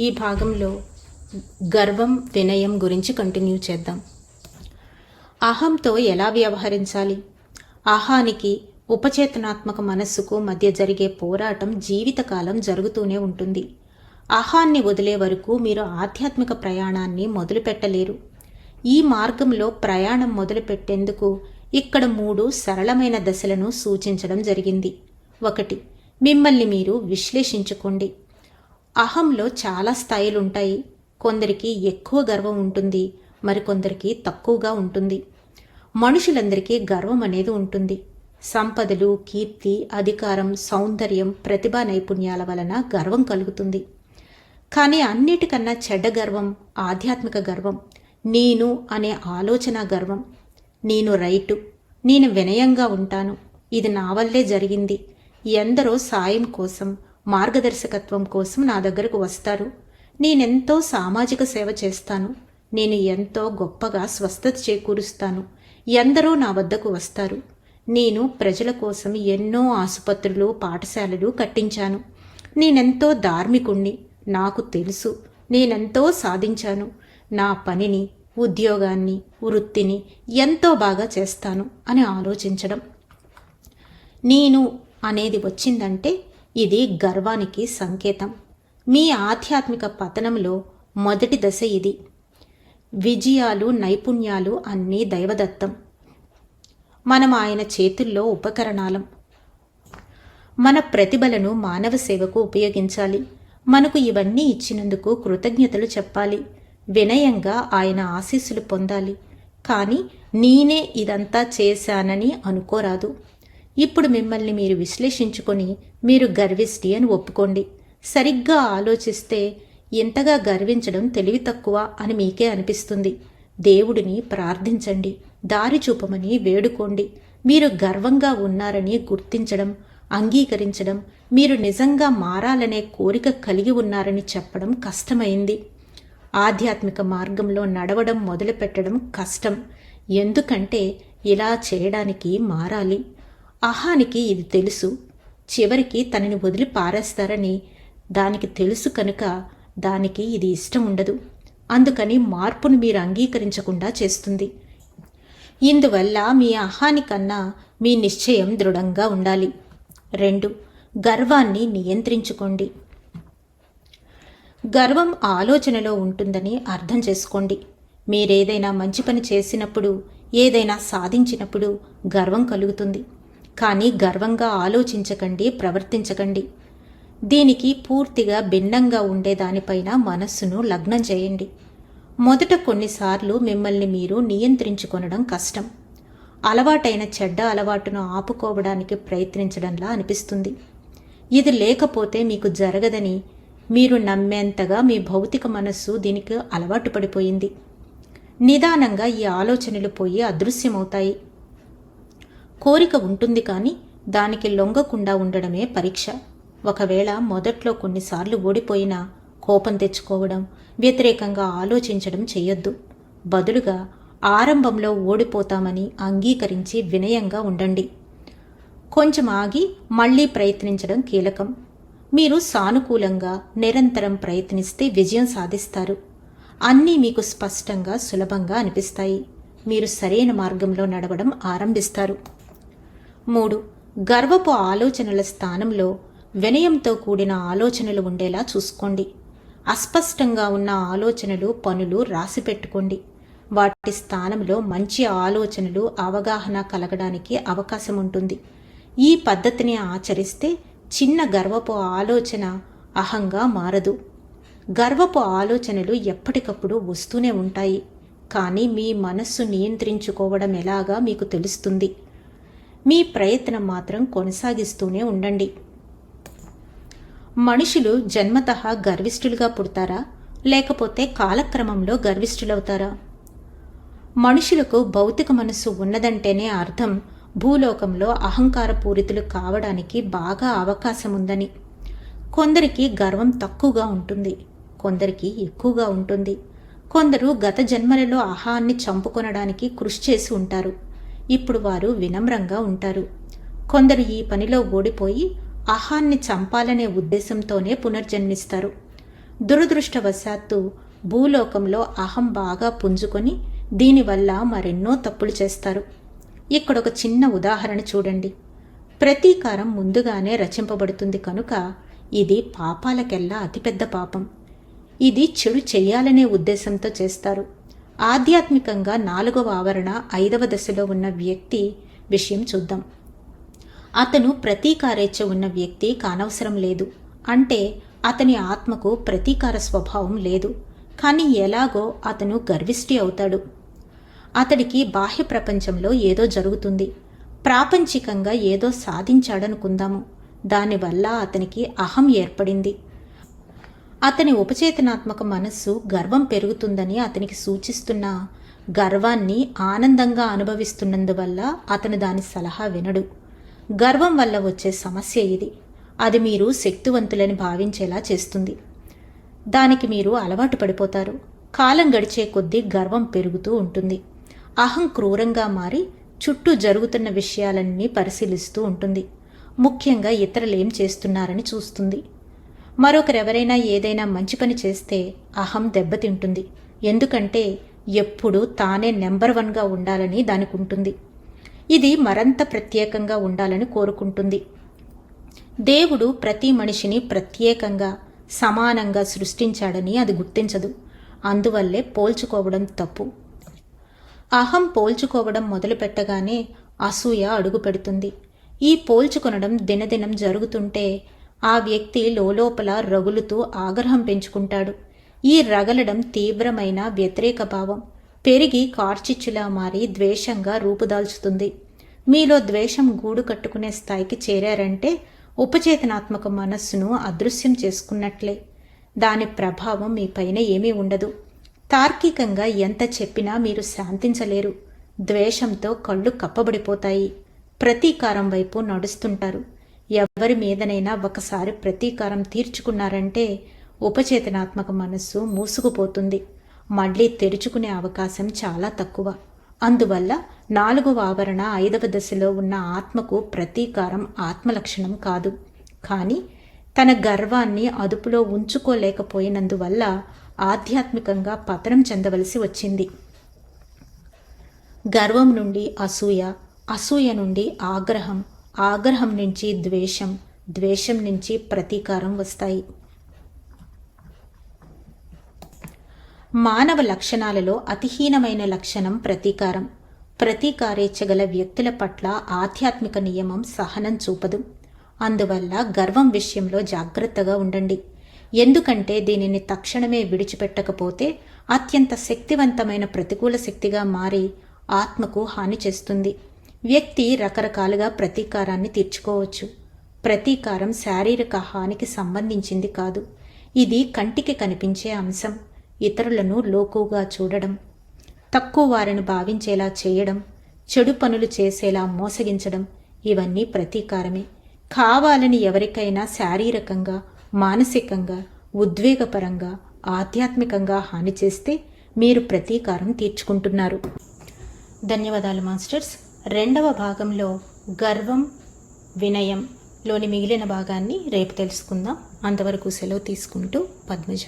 ఈ భాగంలో గర్వం వినయం గురించి కంటిన్యూ చేద్దాం. అహంతో ఎలా వ్యవహరించాలి? అహానికి ఉపచేతనాత్మక మనస్సుకు మధ్య జరిగే పోరాటం జీవితకాలం జరుగుతూనే ఉంటుంది. అహాన్ని వదిలే వరకు మీరు ఆధ్యాత్మిక ప్రయాణాన్ని మొదలుపెట్టలేరు. ఈ మార్గంలో ప్రయాణం మొదలుపెట్టేందుకు ఇక్కడ మూడు సరళమైన దశలను సూచించడం జరిగింది. ఒకటి మిమ్మల్ని మీరు విశ్లేషించుకోండి. అహంలో చాలా స్థాయిలుంటాయి. కొందరికి ఎక్కువ గర్వం ఉంటుంది. మరికొందరికి తక్కువగా ఉంటుంది. మనుషులందరికీ గర్వం అనేది ఉంటుంది. సంపదలు కీర్తి అధికారం సౌందర్యం ప్రతిభా నైపుణ్యాల వలన గర్వం కలుగుతుంది. కానీ అన్నిటికన్నా చెడ్డ గర్వం ఆధ్యాత్మిక గర్వం నేను అనే ఆలోచన గర్వం. నేను రైటు నేను వినయంగా ఉంటాను. ఇది నా వల్లే జరిగింది. ఎందరో సాయం కోసం మార్గదర్శకత్వం కోసం నా దగ్గరకు వస్తారు. నేనెంతో సామాజిక సేవ చేస్తాను. నేను ఎంతో గొప్పగా స్వస్థత చేకూరుస్తాను. ఎందరో నా వద్దకు వస్తారు. నేను ప్రజల కోసం ఎన్నో ఆసుపత్రులు పాఠశాలలు కట్టించాను. నేనెంతో ధార్మికుణ్ణి నాకు తెలుసు. నేనెంతో సాధించాను. నా పనిని ఉద్యోగాన్ని వృత్తిని ఎంతో బాగా చేస్తాను అని ఆలోచించడం. నేను అనేది వచ్చిందంటే ఇది గర్వానికి సంకేతం. మీ ఆధ్యాత్మిక పతనంలో మొదటి దశ ఇది. విజయాలు నైపుణ్యాలు అన్నీ దైవదత్తం. మనం ఆయన చేతుల్లో ఉపకరణాలం. మన ప్రతిభలను మానవ సేవకు ఉపయోగించాలి. మనకు ఇవన్నీ ఇచ్చినందుకు కృతజ్ఞతలు చెప్పాలి. వినయంగా ఆయన ఆశీస్సులు పొందాలి. కానీ నేనే ఇదంతా చేశానని అనుకోరాదు. ఇప్పుడు మిమ్మల్ని మీరు విశ్లేషించుకొని మీరు గర్విష్టి అని ఒప్పుకోండి. సరిగ్గా ఆలోచిస్తే ఇంతగా గర్వించడం తెలివి తక్కువ అని మీకే అనిపిస్తుంది. దేవుడిని ప్రార్థించండి. దారి చూపమని వేడుకోండి. మీరు గర్వంగా ఉన్నారని గుర్తించడం అంగీకరించడం మీరు నిజంగా మారాలనే కోరిక కలిగి ఉన్నారని చెప్పడం కష్టమైంది. ఆధ్యాత్మిక మార్గంలో నడవడం మొదలుపెట్టడం కష్టం. ఎందుకంటే ఇలా చేయడానికి మారాలి. అహానికి ఇది తెలుసు. చివరికి తనని వదిలి పారేస్తారని దానికి తెలుసు కనుక దానికి ఇది ఇష్టం ఉండదు. అందుకని మార్పును మీరు అంగీకరించకుండా చేస్తుంది. ఇందువల్ల మీ అహాని కన్నా మీ నిశ్చయం దృఢంగా ఉండాలి. రెండు గర్వాన్ని నియంత్రించుకోండి. గర్వం ఆలోచనలో ఉంటుందని అర్థం చేసుకోండి. మీరేదైనా మంచి పని చేసినప్పుడు ఏదైనా సాధించినప్పుడు గర్వం కలుగుతుంది. కానీ గర్వంగా ఆలోచించకండి ప్రవర్తించకండి. దీనికి పూర్తిగా భిన్నంగా ఉండే దానిపైన మనస్సును లగ్నం చేయండి. మొదట కొన్నిసార్లు మిమ్మల్ని మీరు నియంత్రించుకొనడం కష్టం. అలవాటైన చెడ్డ అలవాటును ఆపుకోవడానికి ప్రయత్నించడంలా అనిపిస్తుంది. ఇది లేకపోతే మీకు జరగదని మీరు నమ్మేంతగా మీ భౌతిక మనస్సు దీనికి అలవాటు పడిపోయింది. నిదానంగా ఈ ఆలోచనలు పోయి అదృశ్యమవుతాయి. కోరిక ఉంటుంది కానీ దానికి లొంగకుండా ఉండడమే పరీక్ష. ఒకవేళ మొదట్లో కొన్నిసార్లు ఓడిపోయినా కోపం తెచ్చుకోవడం వ్యతిరేకంగా ఆలోచించడం చేయొద్దు బదులుగా ఆరంభంలో ఓడిపోతామని అంగీకరించి వినయంగా ఉండండి. కొంచెం ఆగి మళ్ళీ ప్రయత్నించడం కీలకం. మీరు సానుకూలంగా నిరంతరం ప్రయత్నిస్తే విజయం సాధిస్తారు. అన్నీ మీకు స్పష్టంగా సులభంగా అనిపిస్తాయి. మీరు సరైన మార్గంలో నడవడం ఆరంభిస్తారు. మూడు. గర్వపు ఆలోచనల స్థానంలో వినయంతో కూడిన ఆలోచనలు ఉండేలా చూసుకోండి. అస్పష్టంగా ఉన్న ఆలోచనలు పనులు రాసి పెట్టుకోండి. వాటి స్థానంలో మంచి ఆలోచనలు అవగాహన కలగడానికి అవకాశం ఉంటుంది. ఈ పద్ధతిని ఆచరిస్తే చిన్న గర్వపు ఆలోచన అహంగా మారదు. గర్వపు ఆలోచనలు ఎప్పటికప్పుడు వస్తూనే ఉంటాయి. కానీ మీ మనస్సు నియంత్రించుకోవడం ఎలాగా మీకు తెలుస్తుంది? మీ ప్రయత్నం మాత్రం కొనసాగిస్తూనే ఉండండి. మనుషులు జన్మత గర్విష్ఠులుగా పుడతారా? లేకపోతే కాలక్రమంలో గర్విష్ఠులవుతారా? మనుషులకు భౌతిక మనస్సు ఉన్నదంటేనే అర్థం భూలోకంలో అహంకారపూరితులు కావడానికి బాగా అవకాశం ఉందని కొందరికి గర్వం తక్కువగా ఉంటుంది కొందరికి ఎక్కువగా ఉంటుంది. కొందరు గత జన్మలలో అహాన్ని చంపుకొనడానికి కృషి చేసి ఉంటారు. ఇప్పుడు వారు వినమ్రంగా ఉంటారు. కొందరు ఈ పనిలో ఓడిపోయి అహాన్ని చంపాలనే ఉద్దేశంతోనే పునర్జన్మిస్తారు. దురదృష్టవశాత్తు భూలోకంలో అహం బాగా పుంజుకొని దీనివల్ల మరెన్నో తప్పులు చేస్తారు. ఇక్కడ ఒక చిన్న ఉదాహరణ చూడండి. ప్రతీకారం ముందుగానే రచింపబడుతుంది కనుక ఇది పాపాలకెల్లా అతిపెద్ద పాపం. ఇది చెడు చెయ్యాలనే ఉద్దేశంతో చేస్తారు. ఆధ్యాత్మికంగా నాలుగవ ఆవరణ ఐదవ దశలో ఉన్న వ్యక్తి విషయం చూద్దాం. అతను ప్రతీకారేచ్ఛ ఉన్న వ్యక్తి కానవసరం లేదు. అంటే అతని ఆత్మకు ప్రతీకార స్వభావం లేదు. కానీ ఎలాగో అతను గర్విష్టి అవుతాడు. అతడికి బాహ్య ప్రపంచంలో ఏదో జరుగుతుంది. ప్రాపంచికంగా ఏదో సాధించాడనుకుందాము. దానివల్ల అతనికి అహం ఏర్పడింది. అతని ఉపచేతనాత్మక మనస్సు గర్వం పెరుగుతుందని అతనికి సూచిస్తున్న గర్వాన్ని ఆనందంగా అనుభవిస్తున్నందువల్ల అతను దాని సలహా వినడు. గర్వం వల్ల వచ్చే సమస్య ఇది. అది మీరు శక్తివంతులని భావించేలా చేస్తుంది. దానికి మీరు అలవాటు పడిపోతారు. కాలం గడిచే కొద్దీ గర్వం పెరుగుతూ ఉంటుంది. అహం క్రూరంగా మారి చుట్టూ జరుగుతున్న విషయాలన్నీ పరిశీలిస్తూ ఉంటుంది. ముఖ్యంగా ఇతరులు ఏం చేస్తున్నారని చూస్తుంది. మరొకరెవరైనా ఏదైనా మంచి పని చేస్తే అహం దెబ్బతింటుంది. ఎందుకంటే ఎప్పుడూ తానే నెంబర్ వన్గా ఉండాలని దానికి ఉంటుంది ఇది మరంత ప్రత్యేకంగా ఉండాలని కోరుకుంటుంది. దేవుడు ప్రతి మనిషిని ప్రత్యేకంగా సమానంగా సృష్టించాడని అది గుర్తించదు. అందువల్లే పోల్చుకోవడం తప్పు. అహం పోల్చుకోవడం మొదలుపెట్టగానే అసూయ అడుగు పెడుతుంది ఈ పోల్చుకొనడం దినదినం జరుగుతుంటే ఆ వ్యక్తి లోపల రగులుతూ ఆగ్రహం పెంచుకుంటాడు. ఈ రగలడం తీవ్రమైన వ్యతిరేక భావం. పెరిగి కార్చిచ్చులా మారి ద్వేషంగా రూపుదాల్చుతుంది. మీలో ద్వేషం గూడు కట్టుకునే స్థాయికి చేరారంటే ఉపచేతనాత్మక మనస్సును అదృశ్యం చేసుకున్నట్లే. దాని ప్రభావం మీపైన ఏమీ ఉండదు. తార్కికంగా ఎంత చెప్పినా మీరు శాంతించలేరు. ద్వేషంతో కళ్ళు కప్పబడిపోతాయి. ప్రతీకారం వైపు నడుస్తుంటారు. ఎవరి మీదనైనా ఒకసారి ప్రతీకారం తీర్చుకున్నారంటే ఉపచేతనాత్మక మనస్సు మూసుకుపోతుంది. మళ్ళీ తెరుచుకునే అవకాశం చాలా తక్కువ. అందువల్ల నాలుగవ ఆవరణ ఐదవ దశలో ఉన్న ఆత్మకు ప్రతీకారం ఆత్మలక్షణం కాదు. కానీ తన గర్వాన్ని అదుపులో ఉంచుకోలేకపోయినందువల్ల ఆధ్యాత్మికంగా పతనం చెందవలసి వచ్చింది. గర్వం నుండి అసూయ అసూయ నుండి ఆగ్రహం ఆగ్రహం నుంచి ద్వేషం ద్వేషం నుంచి ప్రతీకారం వస్తాయి. మానవ లక్షణాలలో అతిహీనమైన లక్షణం ప్రతీకారం. ప్రతీకారేచ్చగల వ్యక్తుల పట్ల ఆధ్యాత్మిక నియమం సహనం చూపదు. అందువల్ల గర్వం విషయంలో జాగ్రత్తగా ఉండండి. ఎందుకంటే దీనిని తక్షణమే విడిచిపెట్టకపోతే అత్యంత శక్తివంతమైన ప్రతికూల శక్తిగా మారి ఆత్మకు హాని చేస్తుంది. వ్యక్తి రకరకాలుగా ప్రతీకారాన్ని తీర్చుకోవచ్చు. ప్రతీకారం శారీరక హానికి సంబంధించింది కాదు. ఇది కంటికి కనిపించే అంశం. ఇతరులను లోకుగా చూడడం. తక్కువ వారిని భావించేలా చేయడం. చెడు పనులు చేసేలా మోసగించడం ఇవన్నీ ప్రతీకారమే. కావాలని ఎవరికైనా శారీరకంగా మానసికంగా ఉద్వేగపరంగా ఆధ్యాత్మికంగా హాని చేస్తే మీరు ప్రతీకారం తీర్చుకుంటున్నారు. ధన్యవాదాలు మాస్టర్స్. రెండవ భాగంలో గర్వం వినయం లోని మిగిలిన భాగాన్ని రేపు తెలుసుకుందాం. అంతవరకు సెలవు తీసుకుంటూ పద్మజ.